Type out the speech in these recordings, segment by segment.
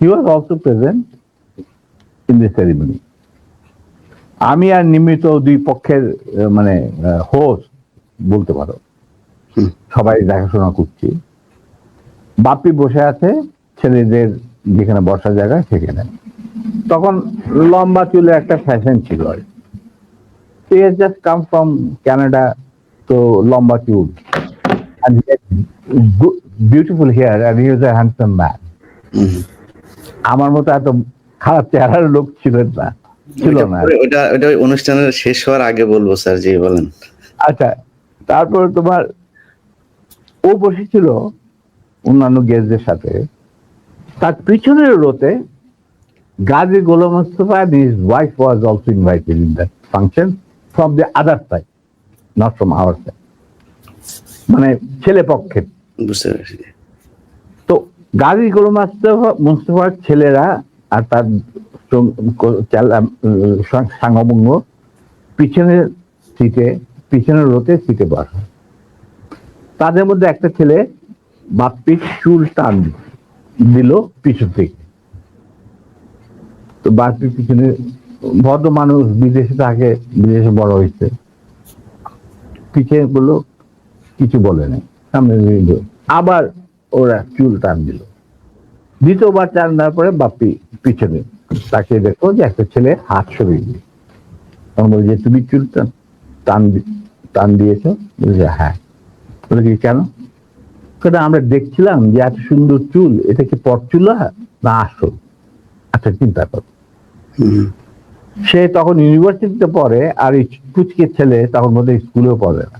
He was also present in the ceremony আমি আর নিমিত দুই পক্ষের মানে হোস্ট বলতে পারো। সবাই দেখাশোনা করছি। বাপ্পি বসে আছে ছেলেদের যেখানে বসার জায়গা সেখানে। তখন লম্বা চুলে একটা ফ্যাশন ছিল আর he has just come from Canada তো লম্বা চুল। And he had good, beautiful hair and he আমার মতো এত খারাপ চেহারার লোক ছিলেন না ছিল না। ওটা ওটা অনুষ্ঠানের শেষ হওয়ার আগে বলব স্যার জি বলেন। আচ্ছা তারপর তোমার ও বসেছিল অন্যান্য গেস্টদের সাথে। তার পিছনের রোতে Gazi Golam Mustafa and his wife was also invited in that function from the other side not from our side মানে ছেলে পক্ষের বুঝতে পেরেছি। তো গোলাম মুস্তফা মুস্তফার ছেলেরা আর তার সং- ক- চালা- উম, সাং- সাঙ্গবঙ্গ পিছনের সিটে পিছনের রোতে সিটে বসা তাদের মধ্যে একটা ছেলে বাপ্পির চুল টান দিল পিছন থেকে। তো বাপ্পির পিছনে ভদ্র মানুষ বিদেশে থাকে বিদেশে বড় হয়েছে। পিছিয়ে বলল কিছু বলে নাই। সামনে আবার ওরা চুল টান দিল। দ্বিতীয়বার টান দেওয়ার পরে বাপ্পি পিছনে তাকে দেখো যে একটা ছেলে হাত সরিয়ে তখন বলছে যে তুমি চুল টান টান টান দিয়েছ? বলছে হ্যাঁ। বলে কি কেন? কেন আমরা দেখছিলাম যে এত সুন্দর চুল এটা কি পরচুলা না আসল? আচ্ছা চিন্তা কর। সে তখন ইউনিভার্সিটিতে পড়ে আর এই পুচকে ছেলে তখন বোধহয় স্কুলেও পড়ে না।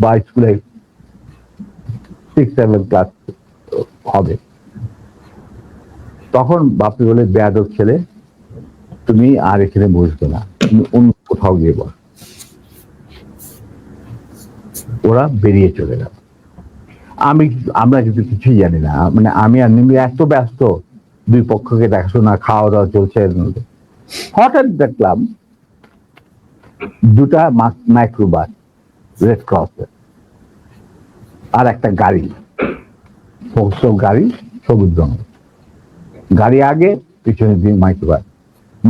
বা স্কুলে সিক্স সেভেন ক্লাস হবে। তখন বাপি বলে, বেয়াদব ছেলে, তুমি আর এখানে বসবে না। তুমি অন্য কোথাও গিয়ে বস। ওরা বেরিয়ে চলে গেল। আমি আমরা কিন্তু কিছুই জানি না। মানে আমি আর নিমি এত ব্যস্ত, দুই পক্ষকে দেখাশোনা খাওয়া দাওয়া চলছে। হঠাৎ দেখলাম, দুটা মাইক্রোবাস, রেড ক্রস আর একটা গাড়ি। সব গাড়ি সবুজ রঙের গাড়ি আগে পিছনে দিয়ে মাইক্রোবাস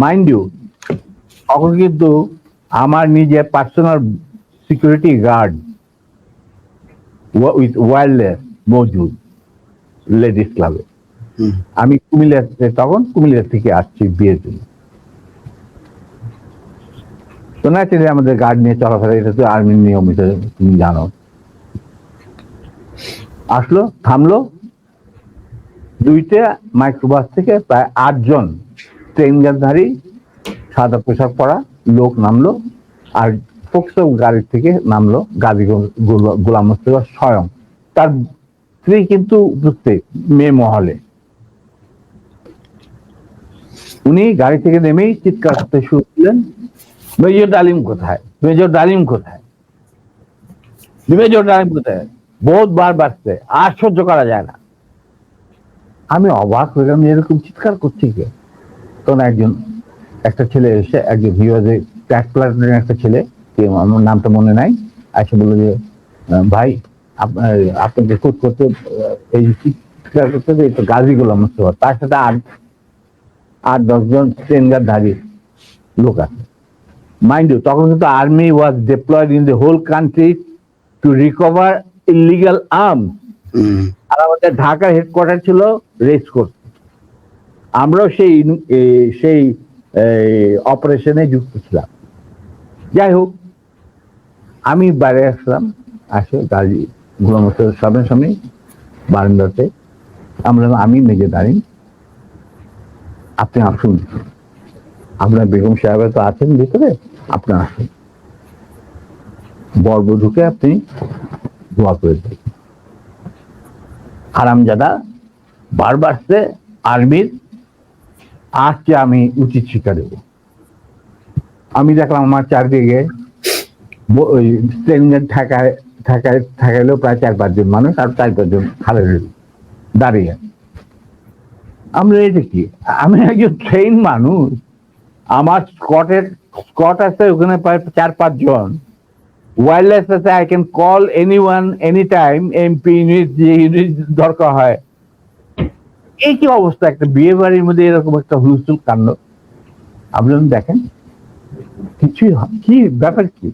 মাইন্ড ইউ তখন কিন্তু আমার নিজের personal security guard with wireless মজুদ লেডিস ক্লাবে আমি কুমিল্লা তখন কুমিল্লা থেকে আসছি বিয়ের জন্য। তো ন্যাচারালি আমাদের গার্ড নিয়ে চলাফেরা এটা তো আর্মির নিয়ম এটা তুমি জানো। আসলো, থামলো। দুইটা মাইক্রোবাস থেকে প্রায় আটজন ট্রেন গানধারী সাদা পোশাক পরা লোক নামলো আর ফোকসো গাড়ির থেকে নামলো গাজী গোলাম মোস্তফা স্বয়ং। তার স্ত্রী কিন্তু উপস্থিত মেয়ে মহলে। উনি গাড়ি থেকে নেমেই চিৎকার করতে শুরু করলেন, মেজর ডালিম কোথায়? মেজর ডালিম কোথায়? মেজর ডালিম কোথায়? বহুতবার বাড়ছে আর সহ্য করা যায় না। আমি অবাক হয়ে গেলাম, এরকম চিৎকার করছি কে? তখন একজন, একটা ছেলে এসে, একজন হিওয়াজে ট্যাক প্লাটুনের একটা ছেলে আমার নামটা মনে নাই, এসে বলল যে ভাই আপনাকে খুঁজ করতে এই চিৎকার করতে যে একটু গাজী গোলাম মোস্তফা, তার সাথে আট আট দশজন ট্রেনগারধারী লোক আছে। মাইন্ড ইউ তখন কিন্তু army was deployed in the whole country to recover illegal arms হুম, আর আমাদের ঢাকার হেডকোয়ার্টার ছিল রেস কোর্ট আমরাও সেই সেই অপারেশনে যুক্ত ছিলাম। যাই হোক আমি বাইরে আসলাম আসে গাড়ি গোলামতের সামনে সামনে বারান্দাতে। আমরা আমি মেজে দাঁড়িয়ে আপনি আসুন। আপনার বেগম সাহেব তো আছেন ভিতরে আপনি আসুন। বর্বধূকে আপনি দোয়া করে দিন হারামজাদা বারবার সে আজকে আমি উচিত শিক্ষা দেব। আমি দেখলাম আমার চারদিকে ঠেকায় ঠেকায় প্রায় চার পাঁচজন মানুষ আর চার পাঁচজন খালে দাঁড়িয়ে আমরা এটা কি, আমি একজন ট্রেন মানুষ, আমার স্কটের, স্কট আছে ওখানে প্রায় চার পাঁচজন ওয়্যারলেস আছে I can call any one any time MP unit যে ইউনিট দরকার হয়। এই কি অবস্থা? একটা বিয়ে বাড়ির মধ্যে এরকম একটা হুলস্থুল কাণ্ড। আপনি দেখেন? কিছুই কি ব্যাপার কি?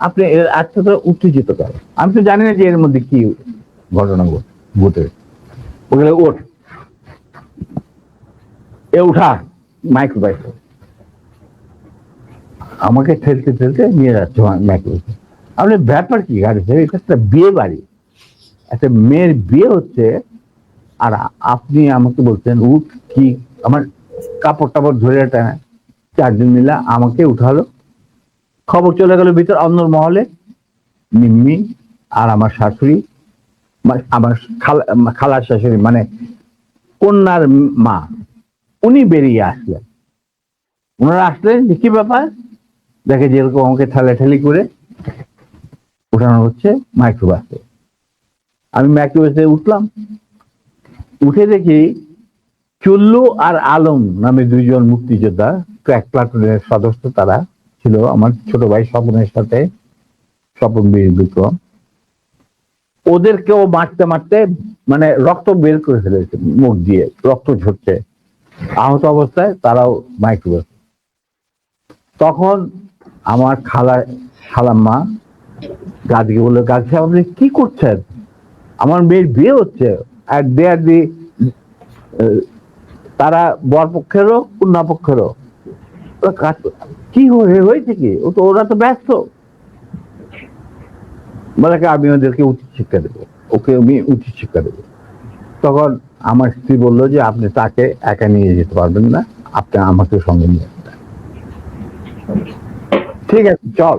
আপনি আজকে তো উত্তেজিত করেন আমি তো জানি না যে এর মধ্যে কি ঘটনা ঘটে। ওগুলো ওঠ। এ উঠা মাইক্রো বাইক আমাকে ঠেলতে ঠেলতে নিয়ে যাচ্ছে মাইক্রো আপনি ব্যাপার কি গাড়িতে এটা একটা বিয়ে বাড়ি। একটা মেয়ের বিয়ে হচ্ছে, আর আপনি আমাকে বলছেন উঠ কি, আমার কাপড় টাপড় ধরে টানা। চারজন মিলে আমাকে উঠালো। খবর চলে গেল ভিতর অন্য মহলে নিম্মি আর আমার শাশুড়ি আমার খালা, খালার শাশুড়ি মানে কন্যার মা, উনি বেরিয়ে আসলেন। ওনারা আসলেন, কি ব্যাপার? দেখে যেরকম আমাকে ঠেলাঠেলি করে উঠানো হচ্ছে মাইক্রোবাসে আমি মাইক্রোবাসে উঠলাম। উঠে দেখি চুল্লু আর আলম নামে দুইজন মুক্তিযোদ্ধা, ক্র্যাক প্লাটুনের সদস্য তারা ছিল। আমার ছোট ভাই স্বপনের সাথে স্বপন বীর বিক্রম ওদেরকেও মারতে মারতে মানে রক্ত বের করে ফেলেছে, মুখ দিয়ে রক্ত ঝরছে। আহত অবস্থায় তারাও মাইক্রোবাস তখন আমার খালা খালাম্মা গাছকে বলল গাছ সাহেব আপনি কি করছেন? আমার মেয়ের বিয়ে হচ্ছে। আর দে আর দি তারা বর পক্ষেরও কন্যা পক্ষেরও। ওরা কি হয়েছে কি? ও তো ওরা তো ব্যস্ত। বলে কি, আমি ওদেরকে উচিত শিক্ষা দেবো। ওকে আমি উচিত শিক্ষা দেবো। তখন আমার স্ত্রী বলল যে আপনি তাকে একা নিয়ে যেতে পারবেন না। আপনি আমাকে সঙ্গে নিয়ে ঠিক আছে চল।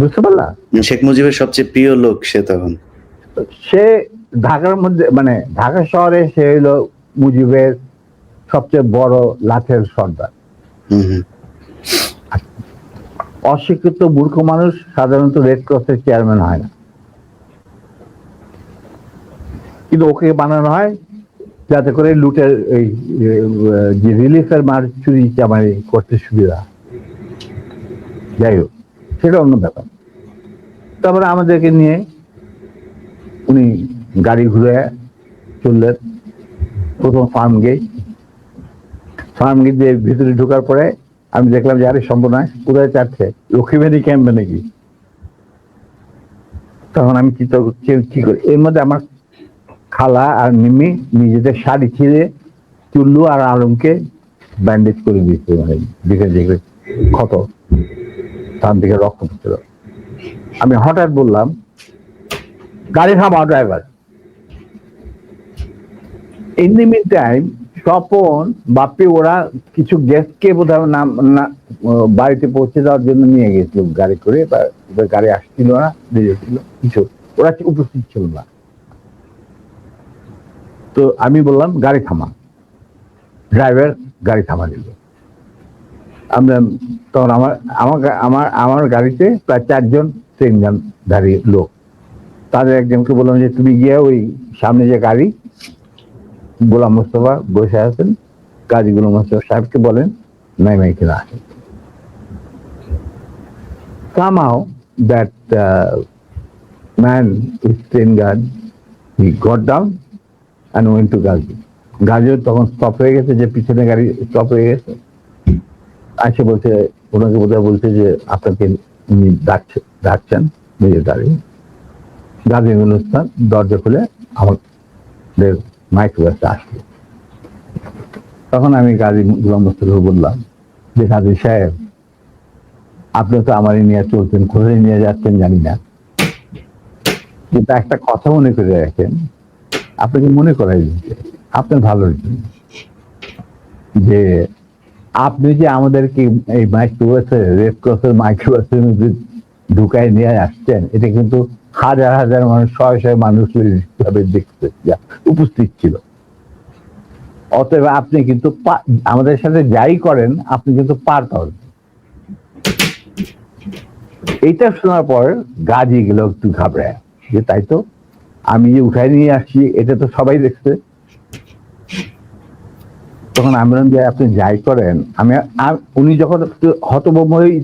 বুঝতে পারলা? শেখ মুজিবের সবচেয়ে প্রিয় লোক সে তখন। সে ঢাকার মধ্যে মানে ঢাকা শহরে সে হলো মুজিবের সবচেয়ে বড় লাঠের সর্দার। অশিক্ষিত মূর্খ মানুষ সাধারণত রেড ক্রসের চেয়ারম্যান হয় না। কিন্তু ওকে বানানো হয় যাতে করে লুটের এই যে রিলিফের মার চুরি চামারি করতে সুবিধা যাই হোক। সেটা অন্য ব্যাপার। তারপরে আমাদেরকে নিয়ে উনি গাড়ি ঘুরে চললেন প্রথম ফার্ম গেট ফার্ম গেট দিয়ে ভিতরে ঢোকার পরে আমি দেখলাম যে, আরে, সম্ভব নয়, কোথায় চাচ্ছে? লক্ষ্মীবাড়ি ক্যাম্পে নাকি? তখন আমি চিন্তা কি করি? এর মধ্যে আমার খালা আর মিমি নিজেদের শাড়ি ছিঁড়ে চুল্লু আর আলমকে ব্যান্ডেজ করে দিয়েছে মানে দিকে দিকে ক্ষত। তার দিকে রক্ত পড়ছিল আমি হঠাৎ বললাম, গাড়ি থামাও driver in the mean time Swapan Bapi, ওরা কিছু গেস্টকে বোধহয় নাম, না বাড়িতে পৌঁছে দেওয়ার জন্য নিয়ে গেছিল গাড়ি করে, বা গাড়ি আসছিল না ছিল কিছু, ওরা উপস্থিত ছিল না? তো আমি বললাম, গাড়ি থামা ড্রাইভার গাড়ি থামা দিল আমরা তখন আমার গা- আমার আমার গাড়িতে প্রায় চারজন দাঁড়িয়ে লোক। তাদের একজনকে বললাম যে তুমি গিয়ে ওই সামনে যে গাড়ি গোলাম মোস্তফা বসে আছেন কাজী গোলাম মোস্তফা সাহেবকে বলেন নাই নাই কিনা আসেন। Somehow that uh, man with train guard he got down and went to Gazi. গাজীর তখন স্টপ হয়ে গেছে যে পিছনে গাড়ি স্টপ হয়ে গেছে। আসে বলছে, ওনাকে বোধহয় বলছে যে, আপনাকে ডাকছে, ডাকছেন নিজে দাঁড়িয়ে গাজী অনুষ্ঠান, দরজা খুলে আমাদের মাইক ব্যবসা আসলো। তখন আমি গাজী গুলাম মোস্তফা বললাম যে, গাজী সাহেব, আপনি তো আমারই নিয়ে চলছেন, কোথায় নিয়ে যাচ্ছেন জানি না। কিন্তু একটা কথা মনে করে রাখেন আপনাকে মনে করাই দিচ্ছে আপনার ভালোর জন্য যে আপনি যে আমাদেরকে এই মাইক্রোবাসে রেড ক্রসের মাইক্রোবাসের মধ্যে ঢুকায় নিয়ে আসছেন, এটা কিন্তু হাজার হাজার মানুষ, শয়ে শয়ে মানুষ দেখতে উপস্থিত ছিল। অতএব আপনি কিন্তু আমাদের সাথে যাই করেন, আপনি কিন্তু পার পাবেন। এইটা শোনার পর গাজি গেল একটু ঘাবড়ায়, যে তাই তো, আমি যে উঠাই নিয়ে আসছি, এটা তো সবাই দেখছে। তখন আমি বললাম যে আপনি যাই করেন, আমি উনি যখন একটু হয়ে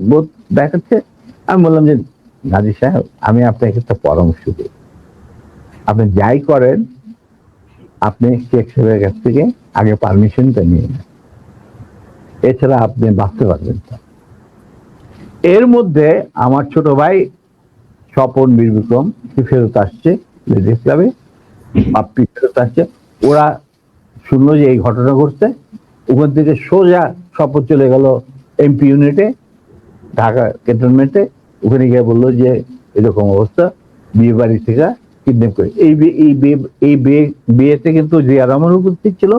বোধ- দেখাচ্ছে, আমি বললাম যে, গাজী সাহেব, আমি আপনাকে একটা পরামর্শ দিই। আপনি যাই করেন, আপনি শেখ সাহেবের কাছ থেকে আগে পারমিশনটা নিয়ে নেন। এছাড়া আপনি বাঁচতে পারবেন এর মধ্যে আমার ছোট ভাই স্বপন বীর বিক্রম ফেরত আসছে, লেডিস ক্লাবে। আসছে। ওরা শুনলো যে এই ঘটনা ঘটছে। ওখান থেকে সোজা স্বপন চলে গেল এমপি ইউনিটে ঢাকা ক্যান্টনমেন্টে ওখানে গিয়ে বলল যে, এরকম অবস্থা, বিয়ে বাড়ি থেকে কিডন্যাপ করে। এই এই এই বিয়ে, বিয়েতে কিন্তু জিয়া রহমান উপস্থিত ছিল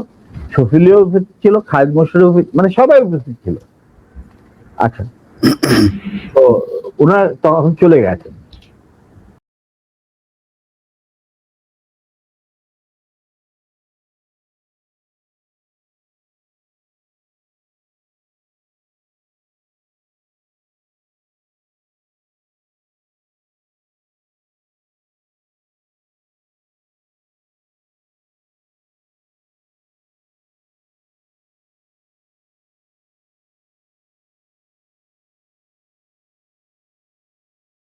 শফিলিও উপস্থিত ছিল, খালিদ মোশারফ মানে সবাই উপস্থিত ছিল। আচ্ছা। তো ওনারা তখন চলে গেছেন।